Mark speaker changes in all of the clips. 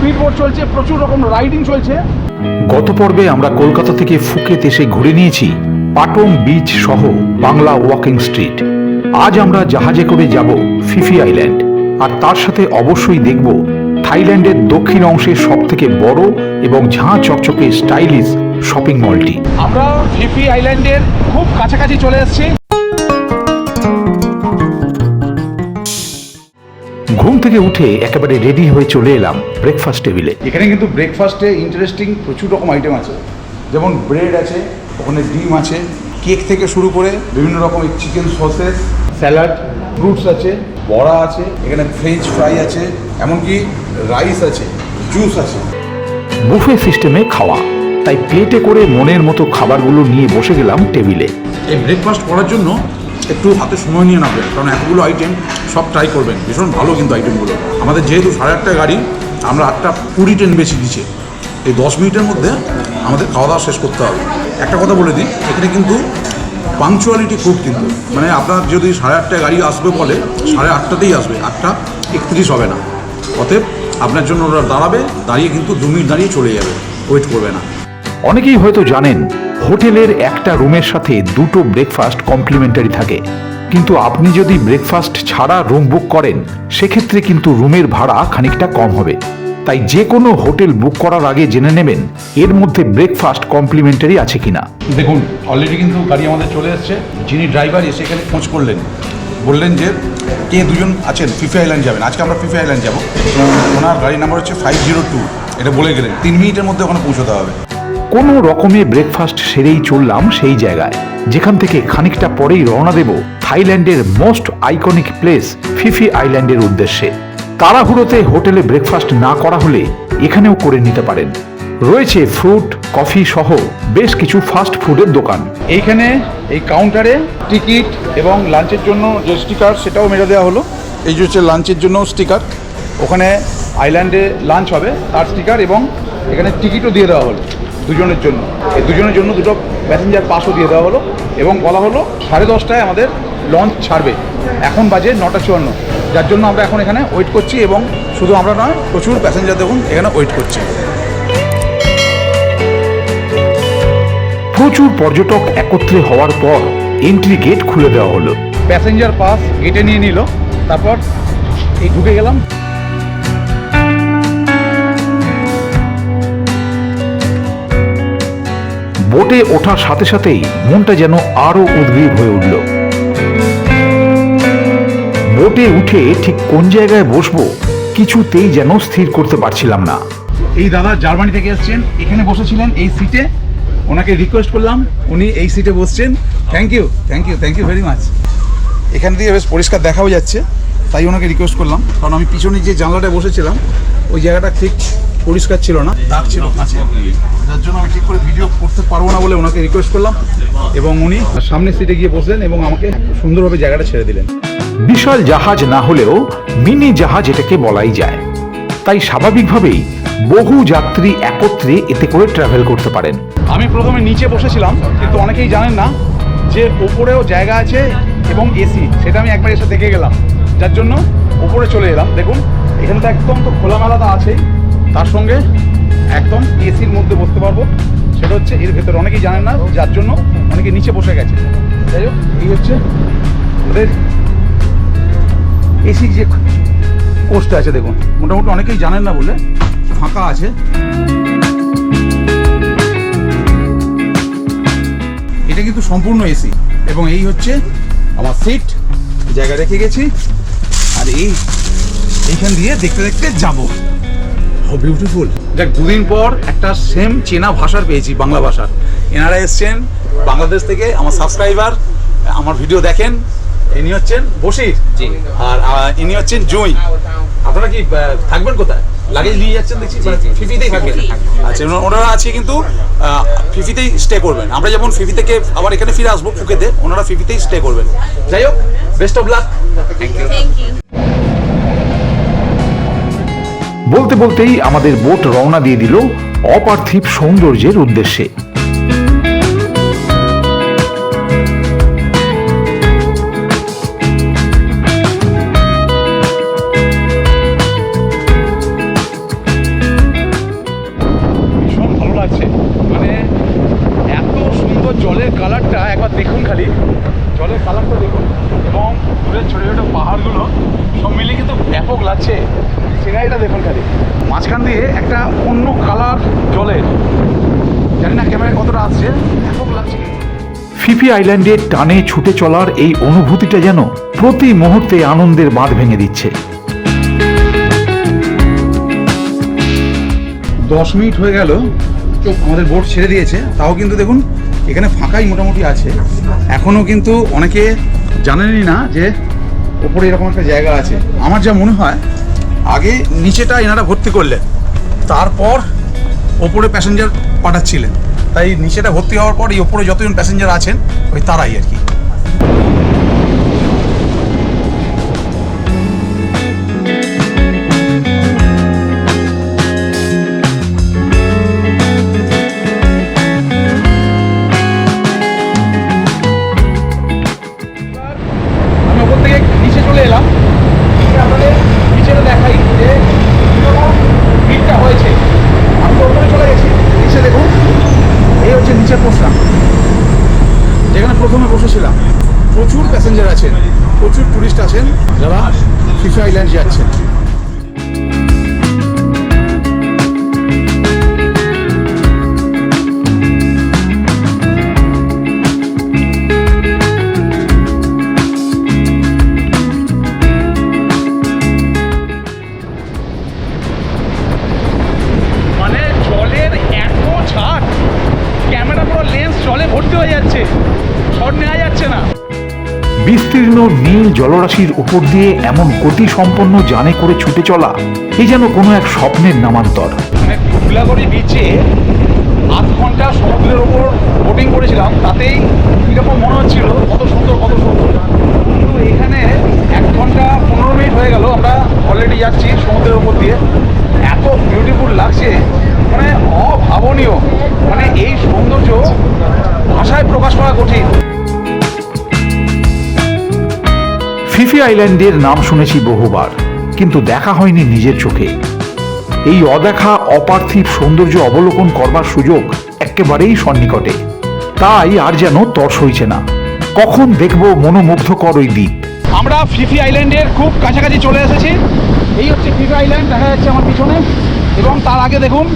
Speaker 1: Speed boat চলছে প্রচুর রকম রাইডিং চলছে।
Speaker 2: গত পর্বে আমরা কলকাতা থেকে ফুকেত এসে ঘুরে নিয়েছি পাটং বিচ সহ বাংলা ওয়াকিং স্ট্রিট আজ আমরা জাহাজে করে যাব ফিফি আইল্যান্ড আর তার সাথে অবশ্যই দেখব থাইল্যান্ডের দক্ষিণ অংশের সব থেকে বড় এবং ঝাঁ চকচকে স্টাইলিশ শপিং মলটি
Speaker 1: আমরা ফিফি আইল্যান্ডের খুব কাছাকাছি চলে এসেছি।
Speaker 2: থেকে উঠে একেবারে রেডি হয়ে চলে এলাম ব্রেকফাস্ট টেবিলে
Speaker 1: এখানে কিন্তু ব্রেকফাস্টে ইন্টারেস্টিং প্রচুর রকম আইটেম আছে। যেমন ব্রেড আছে ওখানে ডিম আছে কেক থেকে শুরু করে বিভিন্ন রকমের চিকেন সসেস স্যালাড ফ্রুটস আছে বড়া আছে এখানে ফ্রেঞ্চ ফ্রাই আছে এমনকি রাইস আছে জুস আছে।
Speaker 2: বুফে সিস্টেমে খাওয়া। তাই প্লেটে করে মনের মতো খাবারগুলো নিয়ে বসে গেলাম টেবিলে
Speaker 3: এই ব্রেকফাস্ট করার জন্য একটু হাতে সময় নিয়ে নামবেন, কারণ এতগুলো আইটেম সব ট্রাই করবেন। ভীষণ ভালো কিন্তু আইটেমগুলো আমাদের যেহেতু সাড়ে আটটা গাড়ি, আমরা আটটা কুড়ি ট্রেন বেশি দিচ্ছে। এই দশ মিনিটের মধ্যে আমাদের খাওয়া দাওয়া শেষ করতে হবে। একটা কথা বলে দিই, এখানে কিন্তু পাংচুয়ালিটি খুব কিন্তু। মানে আপনার যদি সাড়ে আটটায় গাড়ি আসবে বলে, সাড়ে আটটাতেই আসবে, আটটা একত্রিশ হবে না। অতএব আপনার জন্য ওরা দাঁড়াবে, দাঁড়িয়ে কিন্তু দু মিনিট দাঁড়িয়ে চলে যাবে। ওয়েট করবে না।
Speaker 2: অনেকেই হয়তো জানেন হোটেলের একটা রুমের সাথে দুটো ব্রেকফাস্ট কমপ্লিমেন্টারি থাকে। কিন্তু আপনি যদি ব্রেকফাস্ট ছাড়া রুম বুক করেন, সেক্ষেত্রে কিন্তু রুমের ভাড়া খানিকটা কম হবে। তাই যে কোনো হোটেল বুক করার আগে জেনে নেবেন, এর মধ্যে ব্রেকফাস্ট কমপ্লিমেন্টারি আছে কিনা।
Speaker 3: দেখুন অলরেডি কিন্তু গাড়ি আমাদের চলে এসছে। যিনি ড্রাইভার এসে এখানে খোঁজ করলেন। বললেন যে, কে দুজন আছেন? ফিফি আইল্যান্ড যাবেন। আজকে আমরা ফিফি আইল্যান্ড যাব। ওনার গাড়ি নাম্বার হচ্ছে ফাইভ জিরো টু এটা বলে গেলেন। তিন মিনিটের মধ্যে ওখানে পৌঁছতে হবে।
Speaker 2: কোনো রকমে ব্রেকফাস্ট সেরেই চললাম সেই জায়গায়। যেখান থেকে খানিকটা পরেই রওনা দেব থাইল্যান্ডের মোস্ট আইকনিক প্লেস ফিফি আইল্যান্ডের উদ্দেশ্যে। তাড়াহুড়োতে হোটেলে ব্রেকফাস্ট না করা হলে এখানেও করে নিতে পারেন। রয়েছে ফ্রুট কফি সহ বেশ কিছু ফাস্ট ফুডের দোকান।
Speaker 1: এইখানে এই কাউন্টারে টিকিট এবং লাঞ্চের জন্য যে স্টিকার সেটাও মেরে দেওয়া হলো। এই যে হচ্ছে লাঞ্চের জন্য স্টিকার ওখানে আইল্যান্ডে লাঞ্চ হবে, তার স্টিকার এবং এখানে টিকিটও দিয়ে দেওয়া হলো। দুজনের জন্য। এই দুজনের জন্য দুটো প্যাসেঞ্জার পাসও দিয়ে দেওয়া হলো এবং বলা হলো সাড়ে দশটায় আমাদের লঞ্চ ছাড়বে। এখন বাজে নটা চুয়ান্ন। যার জন্য আমরা এখন এখানে ওয়েট করছি এবং শুধু আমরা নয় প্রচুর প্যাসেঞ্জার দেখুন এখানে ওয়েট করছি।
Speaker 2: প্রচুর পর্যটক একত্রে হওয়ার পর এন্ট্রি গেট খুলে দেওয়া হলো।
Speaker 1: প্যাসেঞ্জার পাস গেটে নিয়ে নিল তারপর এই ঢুকে গেলাম।
Speaker 2: বোটে ওঠার সাথে সাথেই মনটা যেন আরও উদ্গ্রীব হয়ে উঠল। বোটে উঠে ঠিক কোন জায়গায় বসবো কিছুতেই যেন স্থির করতে পারছিলাম না।
Speaker 1: এই দাদা জার্মানি থেকে এসেছেন, এখানে বসেছিলেন এই সিটে। ওনাকে রিকোয়েস্ট করলাম, উনি এই সিটে বসছেন। Thank you thank you thank you very much এখান থেকে বেশ পরিষ্কার দেখাও যাচ্ছে, তাই ওনাকে রিকোয়েস্ট করলাম। কারণ আমি পিছনে যে জানলাটায় বসেছিলাম, ওই জায়গাটা ঠিক পরিষ্কার ছিল না দাগ ছিল। কাছে যার জন্য আমি ঠিক করে ভিডিও করতে পারব না বলে ওনাকে রিকোয়েস্ট করলাম এবং উনি সামনের সিটে গিয়ে বসলেন এবং আমাকে সুন্দরভাবে জায়গাটা ছেড়ে দিলেন।
Speaker 2: বিশাল জাহাজ না হলেও মিনি জাহাজ এটাকে বলাই যায়। তাই স্বাভাবিকভাবেই বহু যাত্রী একত্রে এতে করে ট্রাভেল করতে পারেন।
Speaker 1: আমি প্রথমে নিচে বসেছিলাম কিন্তু অনেকেই জানেন না যে ওপরেও জায়গা আছে এবং এসি সেটা আমি একবার এসে দেখে গেলাম। যার জন্য ওপরে চলে এলাম। দেখুন এখানে তো একদম তো খোলামেলা তো আছেই। তার সঙ্গে একদম এসির মধ্যে বসতে পারব। সেটা হচ্ছে এর ভেতরে অনেকেই জানেন না, যার জন্য অনেকে নিচে বসে গেছে। যাই হোক, এই হচ্ছে ওদের এসি যে কোর্সটা আছে, দেখুন, মোটামুটি অনেকেই জানেন না বলে ফাঁকা আছে। এটা কিন্তু সম্পূর্ণ এসি এবং এই হচ্ছে আমার সিট জায়গা রেখে গেছি। আর এই, এইখান দিয়ে দেখতে দেখতে যাব। বিউটিফুল দেখ দুদিন পর একটা সেম চেনা ভাষার পেয়েছি বাংলা ভাষার। এনারা এসছেন বাংলাদেশ থেকে আমার সাবস্ক্রাইবার আমার ভিডিও দেখেন ইনি হচ্ছেন বসির আর ইনি হচ্ছেন জুই। আপনারা কি থাকবেন কোথায়? লাগেজ নিয়ে যাচ্ছেন দেখছি ফিফিতেই থাকবেন। আচ্ছা ওনারা আছে কিন্তু ফিফিতেই স্টে করবেন। আমরা যেমন ফিফি থেকে আবার এখানে ফিরে আসব ফুকেতে ওনারা ফিফিতেই স্টে করবেন। যাই হোক best of luck
Speaker 4: Thank you.
Speaker 2: বলতে বলতেই আমাদের বোট রওনা দিয়ে দিল অপার্থিব সৌন্দর্যের উদ্দেশ্যে। ফিফি আইল্যান্ডে টানে ছুটে চলার এই অনুভূতিটা যেন প্রতি মুহূর্তে আনন্দের বাঁধ ভেঙে দিচ্ছে।
Speaker 1: দশ মিনিট হয়ে গেল আমাদের বোট ছেড়ে দিয়েছে, তাও কিন্তু দেখুন এখানে ফাঁকাই মোটামুটি আছে। এখনও কিন্তু অনেকে জানেনই না যে ওপরে এরকম একটা জায়গা আছে। আমার যা মনে হয়, আগে নিচেটা এনারা ভর্তি করলেন, তারপর ওপরে প্যাসেঞ্জার পাঠাচ্ছিলেন। তাই নিচেটা ভর্তি হওয়ার পর এই ওপরে যতজন প্যাসেঞ্জার আছেন ওই তারাই আর কি। যেখানে প্রথমে বসেছিলাম। প্রচুর প্যাসেঞ্জার আছেন, প্রচুর টুরিস্ট আছেন, যারা ফিফা আইল্যান্ড যাচ্ছেন। মানে ক্যামেরা লেন্স জলে ভর্তি হয়ে যাচ্ছে। শট নেওয়া যাচ্ছে না।
Speaker 2: বিস্তীর্ণ নীল জলরাশির উপর দিয়ে এমন গতি সম্পন্ন জানে করে ছুটে চলা এই যেন কোনো এক স্বপ্নের নামান্তর।
Speaker 1: মানে কুলাগড়ি বিচে আধ ঘণ্টা সমুদ্রের ওপর বোটিং করেছিলাম তাতেই কীরকম মনে হচ্ছিল কত সুন্দর কত সুন্দর। কিন্তু এখানে এক ঘণ্টা পনেরো মিনিট হয়ে গেল আমরা অলরেডি যাচ্ছি সমুদ্রের ওপর দিয়ে। এত বিউটিফুল লাগছে মানে অভাবনীয়। মানে এই সৌন্দর্য
Speaker 2: ফিফি আইল্যান্ডের নাম শুনেছি বহুবার, কিন্তু দেখা হয়নি নিজের চোখে। এই অদেখা, অপার্থিব সৌন্দর্য অবলোকন করবার সুযোগ একেবারেই সন্নিকটে। তাই আর যেন তর সইছে না। কখন দেখব মনোমুগ্ধকর ওই দ্বীপ।
Speaker 1: আমরা ফিফি আইল্যান্ডের খুব কাছাকাছি চলে এসেছি। এই হচ্ছে ফিফি আইল্যান্ড, দেখা যাচ্ছে আমার পিছনে। এবং তার আগে দেখুন,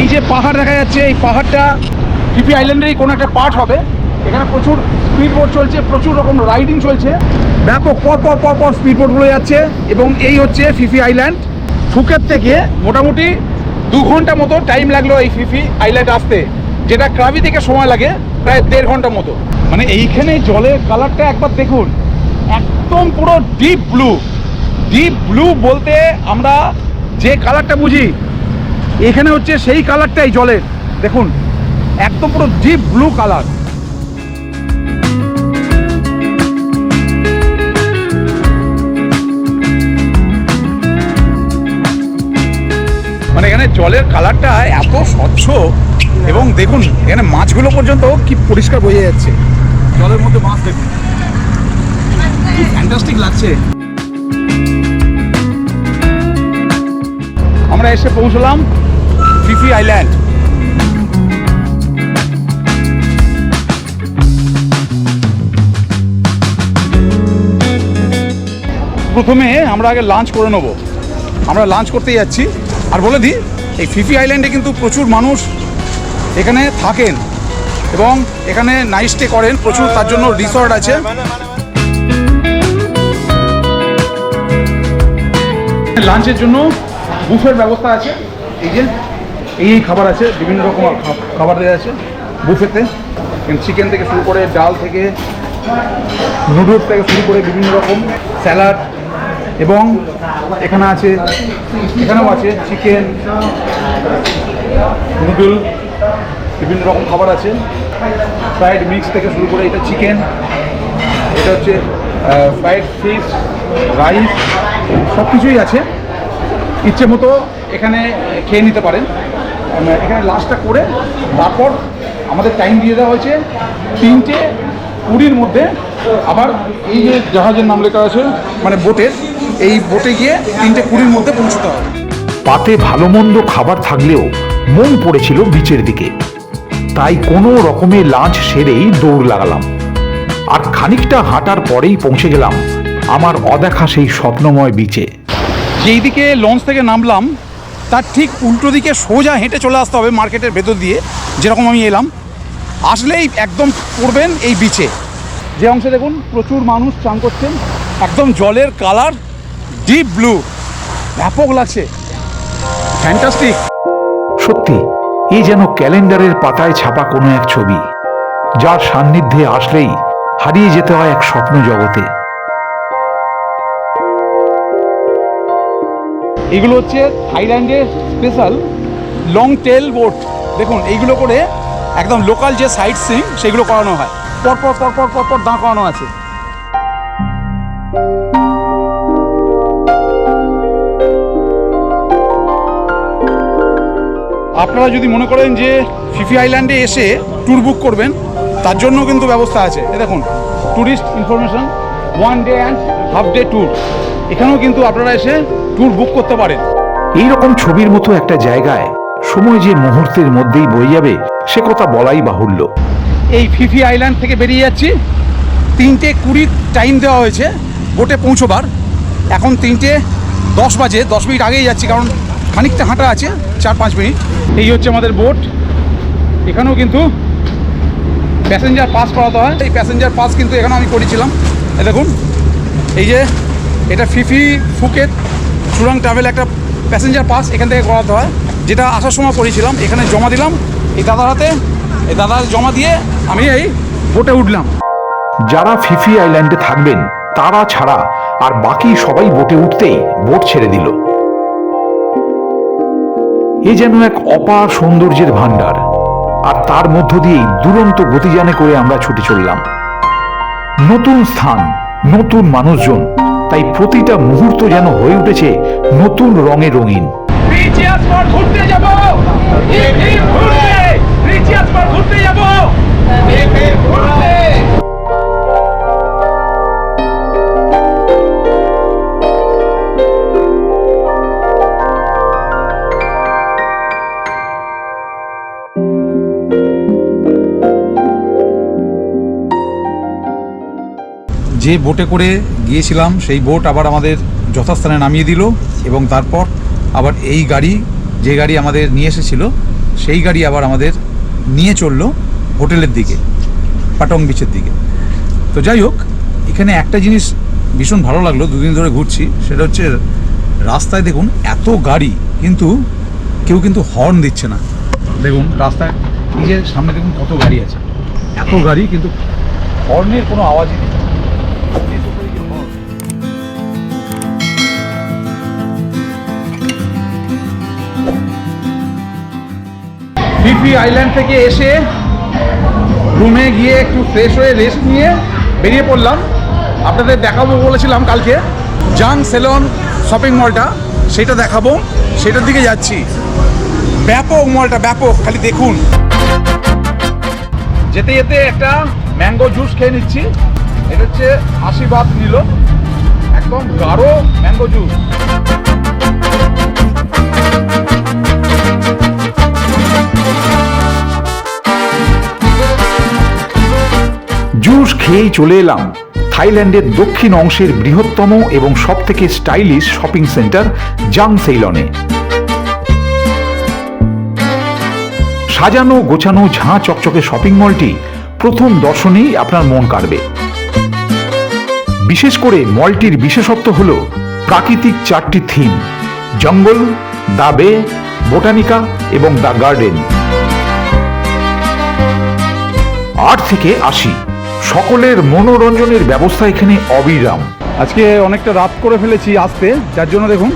Speaker 1: এই যে পাহাড় দেখা যাচ্ছে, এই পাহাড়টা ফিফি আইল্যান্ডেরই কোনো একটা পার্ট হবে। এখানে প্রচুর স্পিড বোট চলছে, প্রচুর রকম রাইডিং চলছে। ব্যাপক পর পর পর পর স্পিড বোটগুলো যাচ্ছে এবং এই হচ্ছে ফিফি আইল্যান্ড ফুকেট থেকে মোটামুটি দু ঘণ্টা মতো টাইম লাগল এই ফিফি আইল্যান্ড আসতে, যেটা ক্রাবি থেকে সময় লাগে, প্রায় দেড় ঘণ্টা মতো। মানে এইখানে জলের কালারটা একবার দেখুন, একদম পুরো ডিপ ব্লু ডিপ ব্লু বলতে আমরা যে কালারটা বুঝি, এখানে হচ্ছে সেই কালারটাই জলের। দেখুন, একদম পুরো ডিপ ব্লু কালার জলের কালারটা এত স্বচ্ছ এবং দেখুন, এখানে মাছগুলো পর্যন্ত কি পরিষ্কার বোঝা যাচ্ছে। জলের মধ্যে মাছ দেখুন। লাগছে। আমরা এসে পৌঁছলাম ফিফি আইল্যান্ড। প্রথমে আমরা আগে লাঞ্চ করে নেব। আমরা লাঞ্চ করতে যাচ্ছি। আর বলে দিই এই ফিফি আইল্যান্ডে কিন্তু প্রচুর মানুষ এখানে থাকেন এবং এখানে নাইট স্টে করেন, প্রচুর তার জন্য রিসর্ট আছে। লাঞ্চের জন্য বুফের ব্যবস্থা আছে, এই যে, এই এই খাবার আছে, বিভিন্ন রকম খাবার দেওয়া আছে বুফেতে। চিকেন থেকে শুরু করে ডাল থেকে নুডলস থেকে শুরু করে বিভিন্ন রকম স্যালাড এবং এখানে আছে, এখানেও আছে চিকেন নুডল বিভিন্ন রকম খাবার আছে। ফ্রাইড মিক্স থেকে শুরু করে এটা চিকেন এটা হচ্ছে ফ্রাইড ফিশ রাইস সব কিছুই আছে। ইচ্ছে মতো এখানে খেয়ে নিতে পারেন। এখানে লাস্টটা করে তারপর আমাদের টাইম দিয়ে দেওয়া হয়েছে তিনটে কুড়ির মধ্যে আবার এই যে জাহাজের নাম লেখা আছে মানে বোটের এই বোটে গিয়ে তিনটে কুড়ির মধ্যে পৌঁছতে হবে।
Speaker 2: পাতে ভালো মন্দ খাবার থাকলেও মন পড়েছিল বিচের দিকে। তাই কোনো রকমে লাঞ্চ সেরেই দৌড় লাগালাম। আর খানিকটা হাঁটার পরেই পৌঁছে গেলাম আমার অদেখা সেই স্বপ্নময় বিচে
Speaker 1: যেই দিকে লঞ্চ থেকে নামলাম তার ঠিক উল্টো দিকে সোজা হেঁটে চলে আসতে হবে মার্কেটের ভেতর দিয়ে যেরকম আমি এলাম। আসলেই একদম পড়বেন এই বিচে যে অংশে দেখুন প্রচুর মানুষ চান করছেন একদম জলের কালার ডিপ ব্লু ব্যাপক লাগছে। ফ্যান্টাস্টিক
Speaker 2: সত্যি এই যেন ক্যালেন্ডারের পাতায় ছাপা কোনো এক ছবি যার সান্নিধ্যে আসলেই হারিয়ে যেতে হয় এক স্বপ্ন জগতে।
Speaker 1: এগুলো হচ্ছে থাইল্যান্ডের স্পেশাল লং টেল বোট। দেখুন এইগুলো করে একদম লোকাল যে সাইট সিং সেগুলো করানো হয়। পরপর পরপর পরপর দাঁ করানো আছে। আপনারা যদি মনে করেন যে ফিফি আইল্যান্ডে এসে ট্যুর বুক করবেন তার জন্য কিন্তু ব্যবস্থা আছে। এ দেখুন tourist information one day and half day tour এখানেও কিন্তু আপনারা এসে ট্যুর বুক করতে পারেন।
Speaker 2: এই রকম ছবির মতো একটা জায়গায় সময় যে মুহূর্তের মধ্যেই বয়ে যাবে সে কথা বলাই বাহুল্য।
Speaker 1: এই ফিফি আইল্যান্ড থেকে বেরিয়ে যাচ্ছি। তিনটে কুড়ির টাইম দেওয়া হয়েছে বোটে পৌঁছবার। এখন তিনটে দশ বাজে দশ মিনিট আগেই যাচ্ছি কারণ খানিকটা হাঁটা আছে চার পাঁচ মিনিট। এই হচ্ছে আমাদের বোট এখানেও কিন্তু প্যাসেঞ্জার পাস করাতে হয়। এই প্যাসেঞ্জার পাস কিন্তু এখানে আমি করেছিলাম। দেখুন এই যে এটা Phi Phi Phuket Surang travel একটা প্যাসেঞ্জার পাস এখান থেকে করাতে হয় যেটা আসার সময় করেছিলাম এখানে জমা দিলাম এই দাদার হাতে এই দাদার জমা দিয়ে আমি এই বোটে উঠলাম।
Speaker 2: যারা ফিফি আইল্যান্ডে থাকবেন তারা ছাড়া আর বাকি সবাই বোটে উঠতেই বোট ছেড়ে দিল। এ যেন এক অপার সৌন্দর্যের ভান্ডার আর তার মধ্য দিয়েই দুরন্ত গতিযানে করে আমরা ছুটে চললাম। নতুন স্থান, নতুন মানুষজন, তাই প্রতিটা মুহূর্ত যেন হয়ে উঠেছে নতুন রঙে রঙিন।
Speaker 1: ঘুরতে যাব। যে বোটে করে গিয়েছিলাম, সেই বোট আবার আমাদের যথাস্থানে নামিয়ে দিল এবং তারপর আবার এই গাড়ি, যে গাড়ি আমাদের নিয়ে এসেছিল, সেই গাড়ি আবার আমাদের নিয়ে চলল হোটেলের দিকে, পাটং বিচের দিকে। তো যাই হোক, এখানে একটা জিনিস ভীষণ ভালো লাগল, দুদিন ধরে ঘুরছি, সেটা হচ্ছে রাস্তায় দেখুন এত গাড়ি, কিন্তু কেউ কিন্তু হর্ন দিচ্ছে না। দেখুন রাস্তায় যে সামনে দেখুন কত গাড়ি আছে, এত গাড়ি কিন্তু হর্নের কোনো আওয়াজই নেই। ফিফি আইল্যান্ড থেকে এসে রুমে গিয়ে একটু ফ্রেশ হয়ে রেস্ট নিয়ে বেরিয়ে পড়লাম। আপনাদের দেখাবো বলেছিলাম কালকে। জাং সেলন শপিং মলটা, সেটা দেখাবো, সেটার দিকে যাচ্ছি। ব্যাপক মলটা, ব্যাপক, খালি দেখুন। যেতে যেতে একটা ম্যাঙ্গো জুস খেয়ে নিচ্ছি। এটা হচ্ছে আশীর্বাদ নিল। একদম গাঢ় ম্যাঙ্গো জুস।
Speaker 2: খেয়েই চলে এলাম। থাইল্যান্ডের দক্ষিণ অংশের বৃহত্তম এবং সবথেকে স্টাইলিশ শপিং সেন্টার জাং সেইলনে সাজানো, গোছানো, ঝাঁ চকচকে শপিং মলটি প্রথম দর্শনেই আপনার মন কাড়বে। বিশেষ করে মলটির বিশেষত্ব হল প্রাকৃতিক চারটি থিম, জঙ্গল দা বে বোটানিকা এবং দ্য গার্ডেন। আট থেকে আশি। সকলের মনোরঞ্জনের ব্যবস্থা এখানে অবিরাম।
Speaker 1: আজকে অনেকটা রাত করে ফেলেছি আসতে, যার জন্য দেখুন,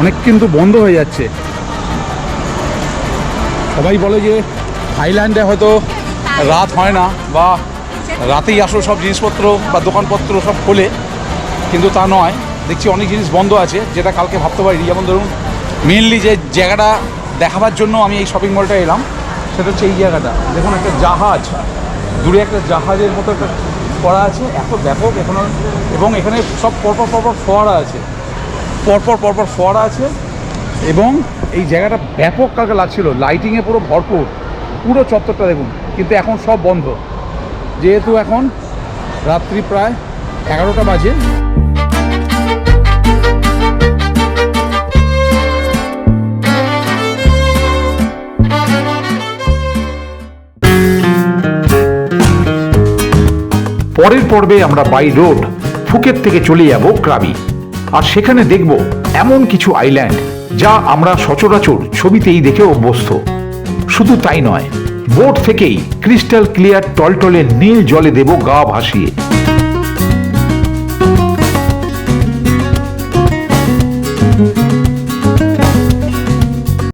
Speaker 1: অনেক কিন্তু বন্ধ হয়ে যাচ্ছে। সবাই বলে যে থাইল্যান্ডে হয়তো রাত হয় না, বা রাতেই আসো সব জিনিসপত্র বা দোকানপত্র সব খোলে, কিন্তু তা নয়। দেখছি অনেক জিনিস বন্ধ আছে, যেটা কালকে ভাবতে পারি যেমন ধরুন মেনলি যে জায়গাটা দেখাবার জন্য আমি এই শপিং মলটা এলাম, সেটা হচ্ছে এই জায়গাটা। দেখুন, একটা জাহাজ। দূরে একটা জাহাজের মতো একটা করা আছে, এত ব্যাপক এখনও এবং এখানে সব পরপর পরপর ফোয়ারা আছে। পরপর পরপর ফোয়ারা আছে, এবং এই জায়গাটা ব্যাপক কাকে লাগছিল লাইটিংয়ে পুরো ভরপুর, পুরো চত্বরটা দেখুন, কিন্তু এখন সব বন্ধ। যেহেতু এখন রাত্রি প্রায় এগারোটা বাজে
Speaker 2: পরের পর্বে আমরা বাই রোড ফুকেট থেকে চলে যাব ক্রাবি। আর সেখানে দেখব এমন কিছু আইল্যান্ড যা আমরা সচরাচর ছবিতেই দেখে অভ্যস্ত। শুধু তাই নয় বোট থেকেই ক্রিস্টাল ক্লিয়ার টলটলে নীল জলে দেব গা ভাসিয়ে।